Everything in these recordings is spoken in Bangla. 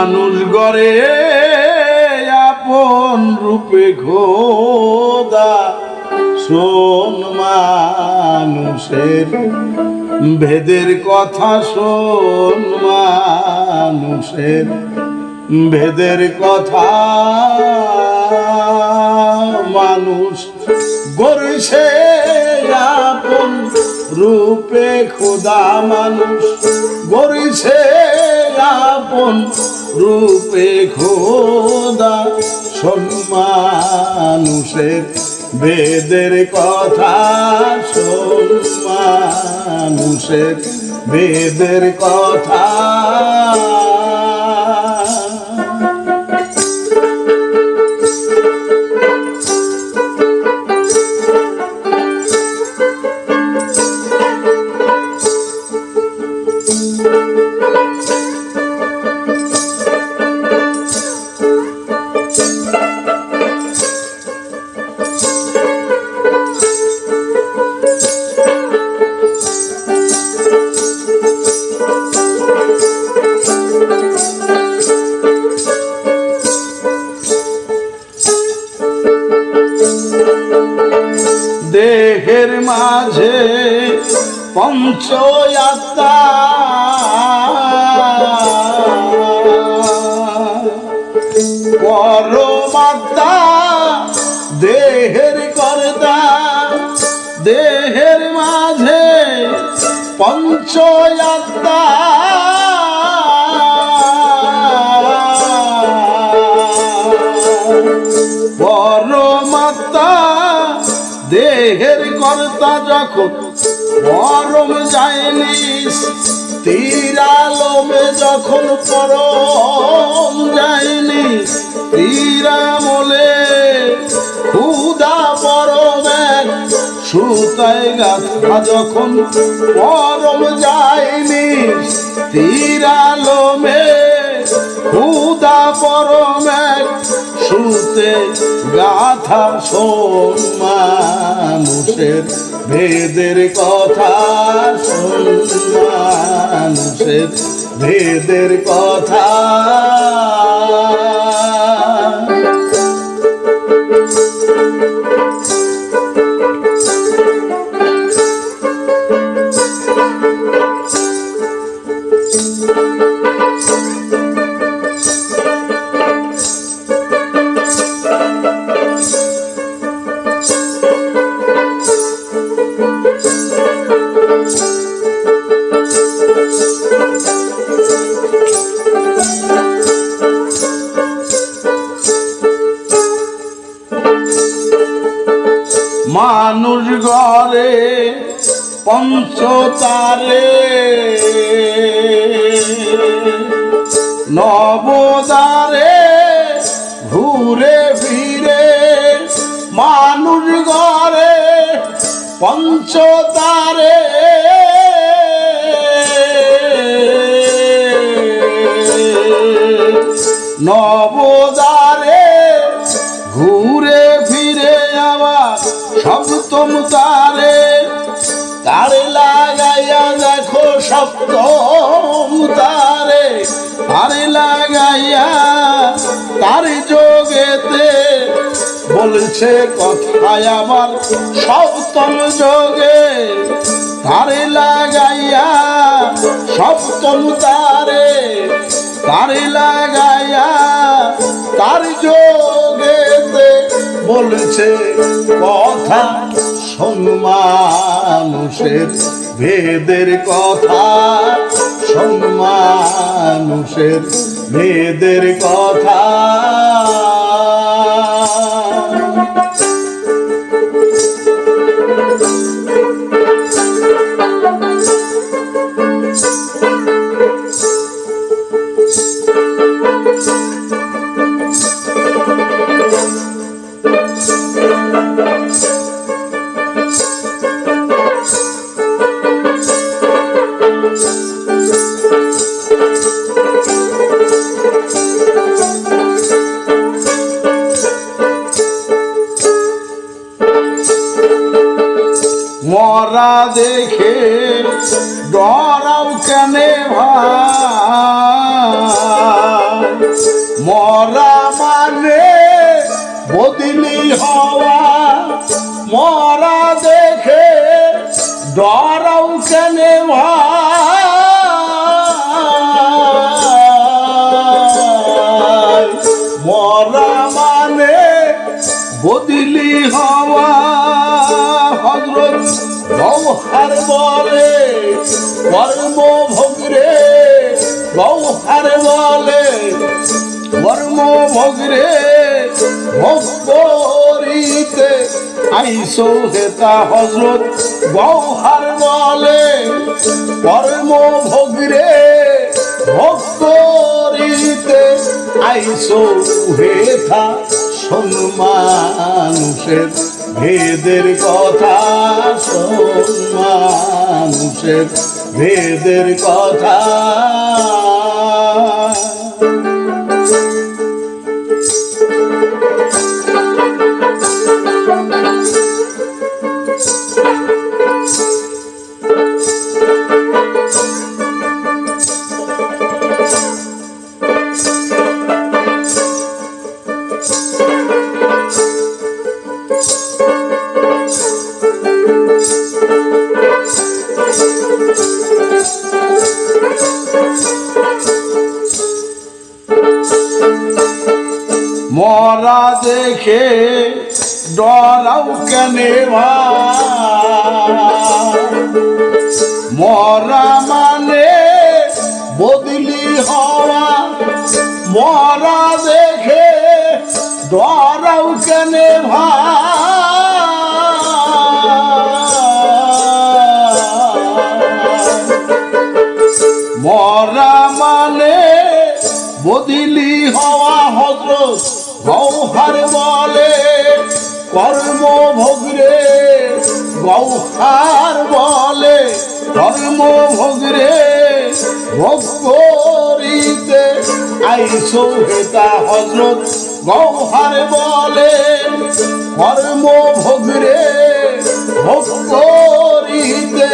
মানুষ গড়ে আপন রূপে খোদা শোন মানুষের ভেদের কথা, শোন মানুষের ভেদের কথা। মানুষ গড়ছে আপন রূপে খোদা। মানুষ গড়ছে আপন রূপে খোদা সম্মানুষের বেদের কথা সম্মানুষের বেদের কথা দেহের মাঝে পঞ্চ আত্মা পরমাত্মা দেহের কর্তা। দেহের মাঝে পঞ্চ কর্তা যখন পরম যায়নি তীরালমে যখন পরম যায়নি তীরামলে ক্ষুদা পরম এক সুতায় গাথা যখন পরম যায়নি তীরালমে ক্ষুদা পরম এক সুতে গাথা শোন মানুষের ভেদের কথা শোন মানুষের ভেদের কথা নবদারে ঘুরে ফিরে আবার সপ্তম তারে। তারে লাগাইয়া দেখো সপ্তম তারে। তারে লাগাইয়া তারে যোগেতে বলছে কথায় আমার সপ্তম যোগে। তারে লাগাইয়া সপ্তম তারে তারে লাগাইয়া তার যোগেতে বলছে কথা সম্মানুষের ভেদের কথা সম্মানুষের ভেদের কথা। মরা দেখে ডরাও কেনে ভাই। মরা মানে বদলি হওয়া। মরা দেখে ডরাও কেনে ভাই। বলে, কর্ম ভোগরে, গৌহার বলে। কর্ম ভোগরে, ভোগ করিতে আইসো হেতা হজরত, গৌহার বলে। কর্ম ভোগরে, ভোগ করিতে আইসো হেথা সম্মানুষের ভেদের কথা সম্মানুষের ভেদের কথা। দেখে ডরাও কেনে? মরা মানে বদলি হওয়া, মরা দেখে ডরাও কেনে মরা মানে বদিলি হওয়া হজরত গৌহার বলে কর্ম ভোগরে। গৌহার বলে কর্ম ভোগরে। ভোগ করিতে আইসো হেতা হজরত। গৌহার বলে কর্ম ভোগরে। ভোগ করিতে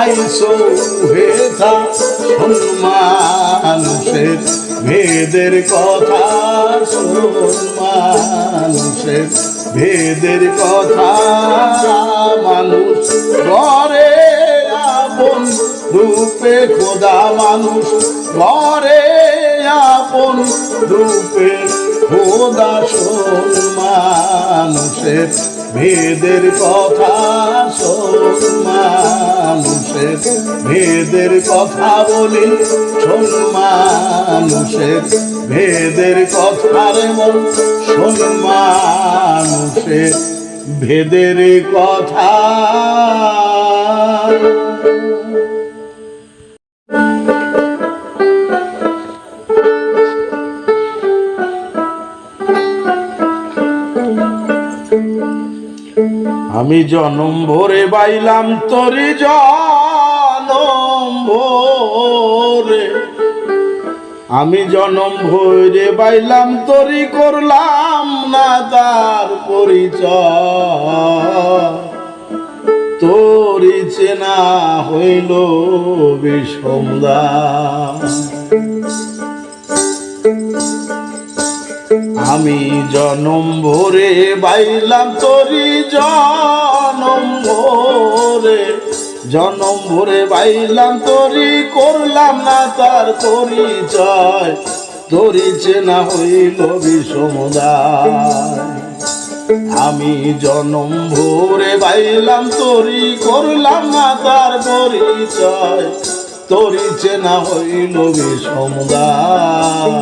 আইসো হেথা মানুষের ভেদের কথা মানুষের, ভেদের কথা মানুষ ঘরে আপন, রূপে খোদা মানুষ ঘরে আপন, রূপে খোদা শোন মানুষের, ভেদের কথা মানুষের ভেদের কথা বলি শোন মানুষের ভেদের কথা রে বল শোন মানুষের ভেদের কথা। আমি জনম ভরে বাইলাম তরি জনম ভরে। আমি জনম ভরে বাইলাম তরি করলাম না তার পরিচয়। তোরি চেনা হইল বিষমদা আমি জনম ভরে বাইলাম তোরি জনম ভরে। জনম ভরে বাইলাম তোরি, করলাম না তার পরিচয়। তোরি চেনা হইল বিষমদায় আমি জনম ভরে বাইলাম তরি, করলাম না তার পরিচয়। তোরি চেনা হইল বিষমদায়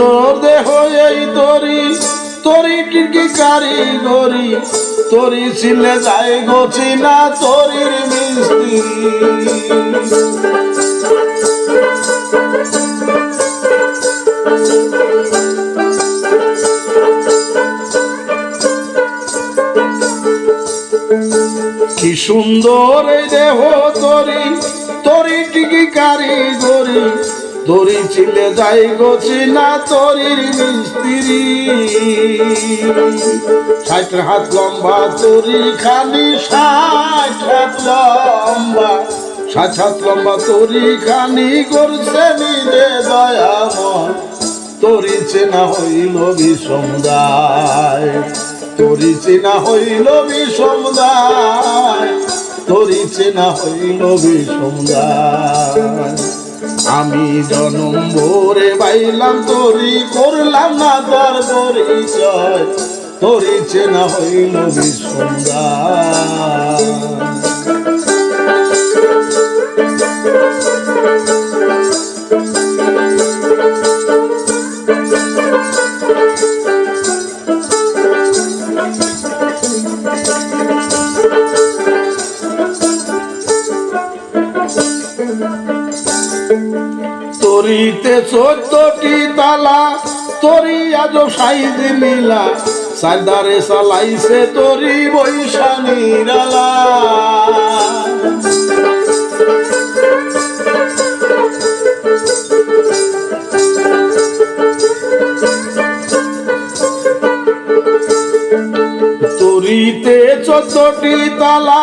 সুন্দর দেহ এই তরি তরি কি কারিগরি তরি ছিলে যায় গছি না তরির মিস্ত্রি কি সুন্দর এই দেহ তরি তরি টিকি কারিগরি তরি ছিলে যাই গছি না তরির মিস্ত্রি। ষাট হাত লম্বা তরি খালি ষাট হাত লম্বা। ষাট হাত লম্বা তরি খানি করছে নিজে দয়াময়। তরি চেনা হইল বিষমদায় তরি চেনা হইল বিষমদায় তরি চেনা হইল বিষমদায় আমি জনম ভরে বাইলাম তরি করলাম না তার পরিচয়। তরি চেনা হইল বিষমদায় তরিতে চোদ্দটি তালা তরি আজ সাইজ নীলা। সাদারে সালাইছে তরি বৈশানী রালা। তরিতে চোদ্দটি তালা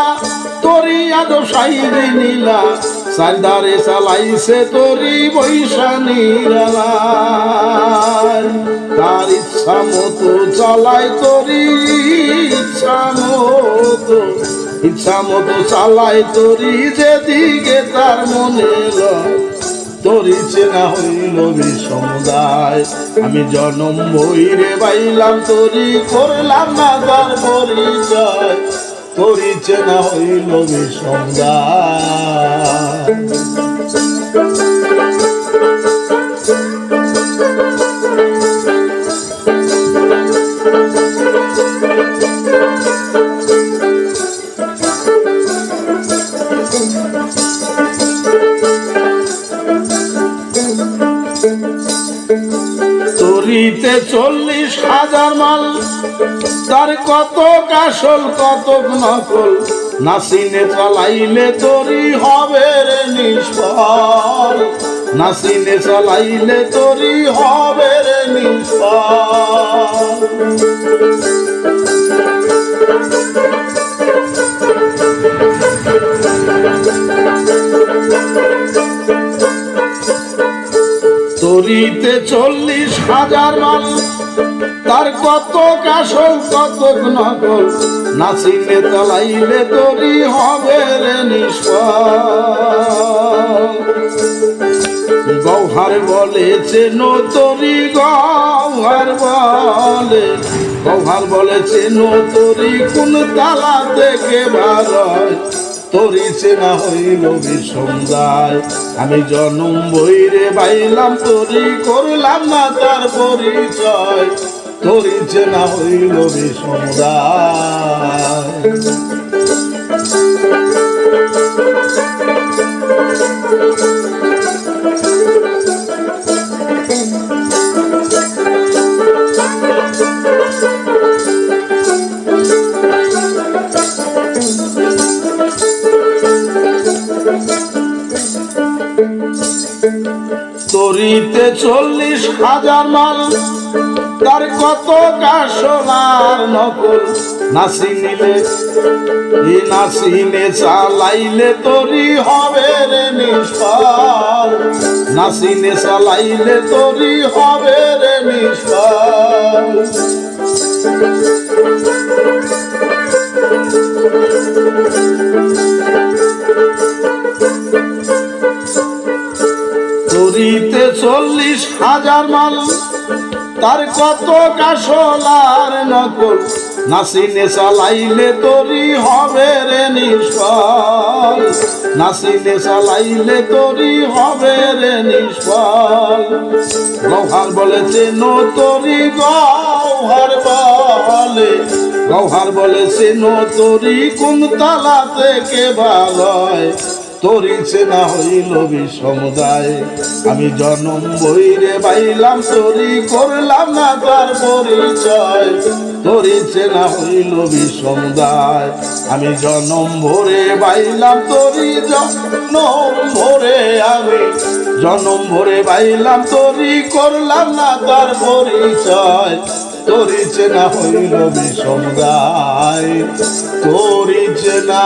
তরি আজ সাইজ নীলা। সাদারে চালাইছে তরি বৈশানী রালা তার ইচ্ছা মতো চালাই, তরি ইচ্ছা মতো ইচ্ছা মতো চালায় তরি যেদিকে তার মনে তরি চেনা হইল সমুদায়। আমি জনম বইরে বাইলাম তরি করলাম না তার পরিচয়। তরি চেনা হইল তরিতে চল্লিশ হাজার মাল তার কত কাসল কত নকল, নাসিনে চালাইলে তরি হবে রে নিষ্ফল। নাসিনে চালাইলে তরি হবে রে নিষ্ফল। তরিতে চল্লিশ হাজার মাল। তার কত কাসল কত নকল নাচিনে চালাইলে তরি হবে রে গৌহার বলেছে তরি গৌহার বলে। গৌহার বলেছে নতরি কোন তালা থেকে ভারয় তরি চেনা হইল বিষমদায় আমি জনম বইরে বাইলাম, তরি করলাম না তার পরিচয়। তরি চেনা হইল বিষমদায় কত কাসলার নকল নাসি নিলে, ই নাসিনে চালাইলে তরি হবে রে নিষ্ফল নাসিনে চালাইলে তরি হবে রে নিষ্ফল তরিতে চল্লিশ হাজার মাল তার কত কাসলার নকল? নাসিনে চালাইলে তরি হবে রে নিষ্ফল। নাসিনে চালাইলে তরি হবে রে নিষ্ফল। গৌহার বলেছে, নো তরি গৌহার বলে। গৌহার বলেছে, নো তরি কোন তালা থেকে ভালয় তোরি চেনা হইল বিষমদায় আমি জনম বইরে বাইলাম, তোরি করলাম না তার পরিচয়। তোরি চেনা হইল বিষমদায় আমি জনম ভরে বাইলাম, তোরি জনম ভরে আমি। জনম ভরে বাইলাম, তোরি করলাম না তার পরিচয়। তোরি চেনা হইল বিষমদায় তোরি চেনা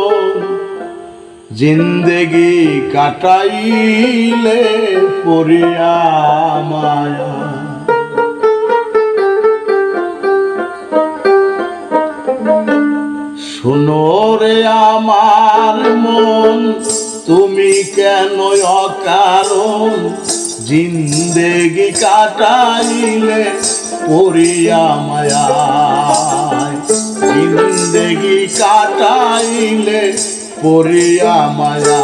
জিন্দেগি কাটাইলে পড়িয়া মায়া। শোনো রে আমার মন, তুমি কেন অকারণ? জিন্দেগি কাটাইলে পড়িয়া মায়া। জিন্দেগি কাটাইলে পড়িয়া মায়া।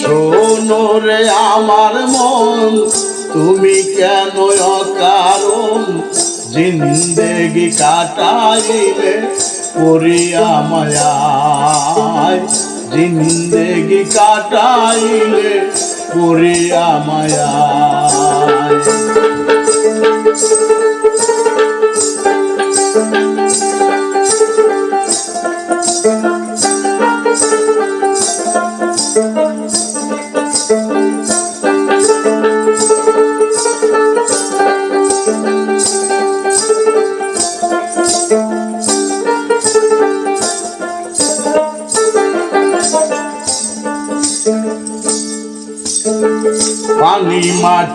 শোনো রে আমার মন, তুমি কেন অকারণ? জিন্দেগি কাটাইলে পড়িয়া মায়ায় জিন্দেগি কাটাইলে পড়িয়া মায়ায়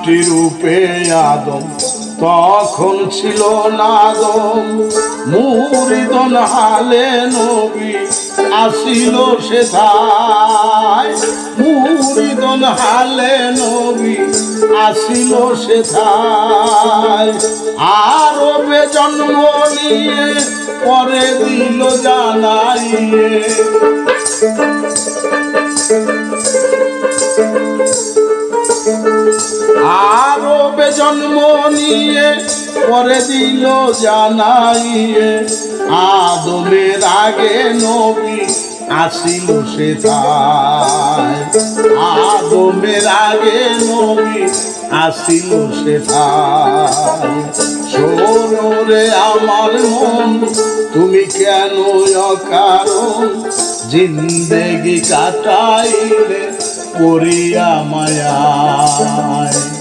মাটি রূপে আদম, তখন ছিল নাদম মুরিদন হালে নবী আসিল সে থায় মুরিদন হালে নবী আসিল সে থায় আরবে জন্ম নিয়ে পরে দিল জানাইয়ে। আরবে জন্ম নিয়ে, পরে দিল জানাইয়ে। আদমের আগে নবী আসিল সে তাই। আদমের আগে নবী আসিল সে তাই। শোনো রে আমার মন, তুমি কেন অকারণ? জিন্দেগি কাটাইলে পড়িয়া মায়ায়।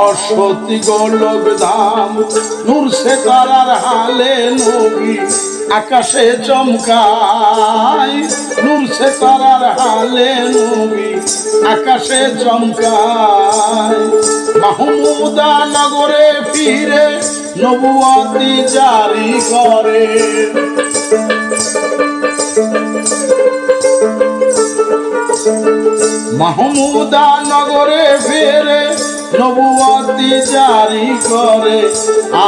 বসতি গোলক দাম। নূর সে তারার হালে নবী আকাশে চমকায়। নূর সে তারার হালে নবী আকাশে চমকায়। মাহমুদা নগরে ফিরে নবুয়াতি জারি করে। মাহমুদা নগরে ফেরে নবুয়াতি জারি করে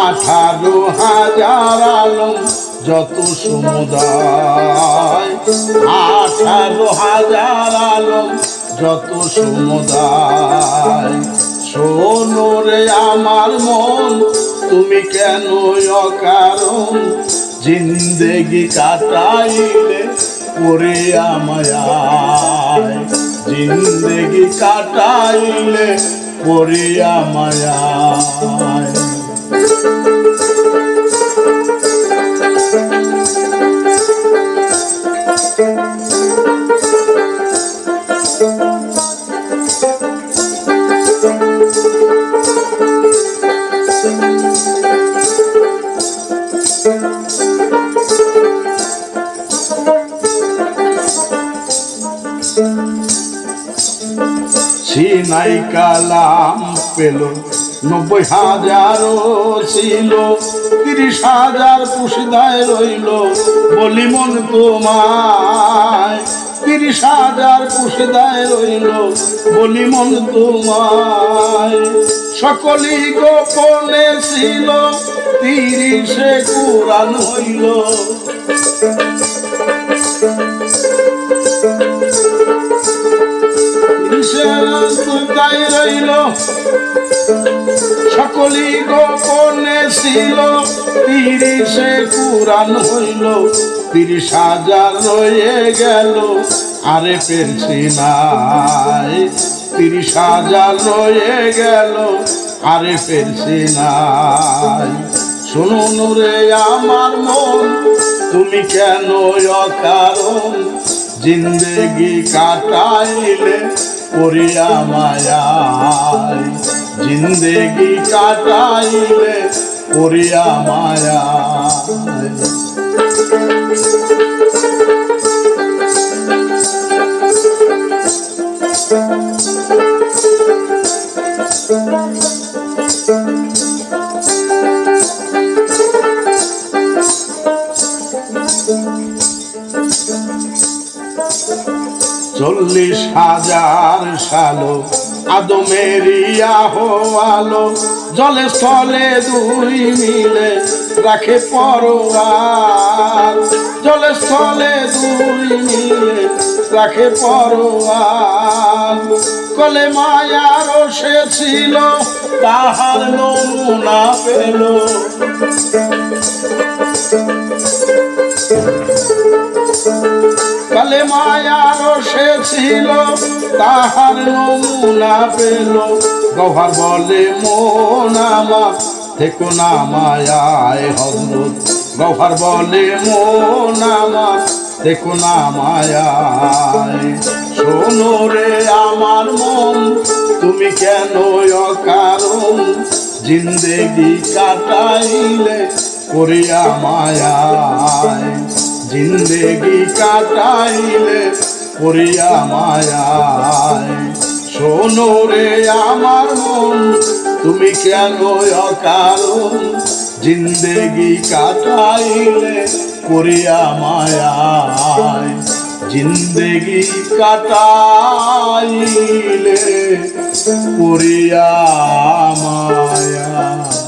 আঠারো হাজার আলম যত সমুদায়। আঠারো হাজার আলম যত সমুদায়। শোনো রে আমার মন, তুমি কেন অকারণ? জিন্দেগি কাটাইলে পরে আমায় জিন্দেগি কাটাইলে পরে আমায় নাই কালাম পেল। নব্বই হাজারও ছিল, তিরিশ হাজার পুষিদায় রইল। বলি মন তোমায়, তিরিশ হাজার পুষিদায় রইল। বলি মন তোমায়, সকলই গোপনে ছিল, তিরিশে কোরআন হইল। তাই রইল। সকলই গোপনে ছিল। তিরিশে কুরান হইল। তিরিশ হাজার রয়ে গেল। আরে পেরছি নাই। তিরিশ হাজার রয়ে গেল। আরে পেরছি নাই। শুনুন রে আমার মন, তুমি কেন অকারণ? জিন্দেগি কাটাইলে করিয়া মায়ায়। জিন্দেগি কাটাইলে করিয়া মায়ায়। চল্লিশ হাজার সালো আদমেরিয়া হওয়ালো। জলে স্থলে দুই মিলে রাখে পরোয়ার। জলে স্থলে দুই মিলে রাখে পরোয়ার। কলে মায়ার সে ছিল, তাহার নমুনা পেল। মায়ার সে ছিল, তাহার নমুনা পেল। গভার বলে, মন আমার, থেকো না মায়ায় হজরত। গভার বলে, মন আমার দেখো না মায়ায়। শোনো রে আমার মন, তুমি কেন অকারণ? জিন্দেগি কাটাইলে করিয়া মায়ায়। জিন্দেগি কাটাইলে করিয়া মায়ায়। শোনো রে আমার মন, তুমি কেন অকারণ? জিন্দেগি কাটাইলে করিয়া মায়ায়। জিন্দেগি কাটাইলে করিয়া মায়া